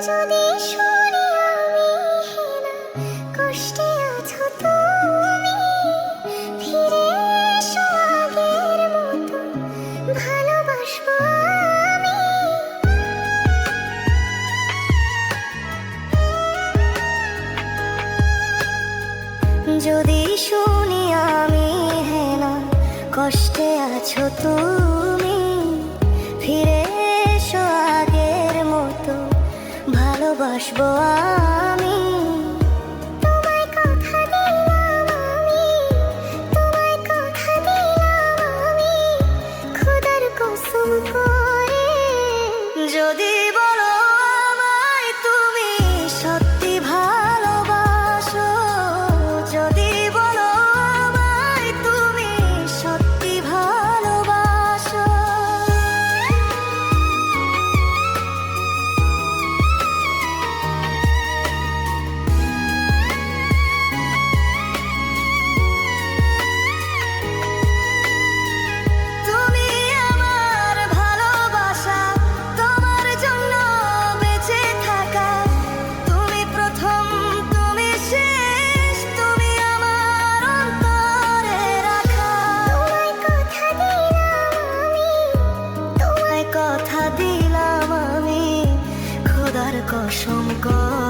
যদি শুনি আমি হেনা কষ্টে আছো তুমি। যদি শুনি আমি হেনা কষ্টে আছো তুমি ভালোবাসবো আমি। তোমায় কথা দিলাম আমি তোমায় খোদার কসম 首歌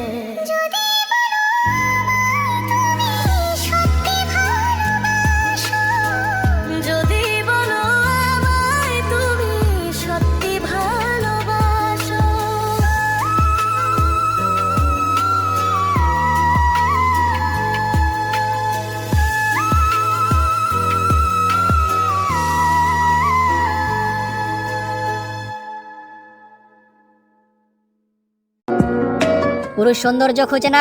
পুরুষ সৌন্দর্য খোঁজে না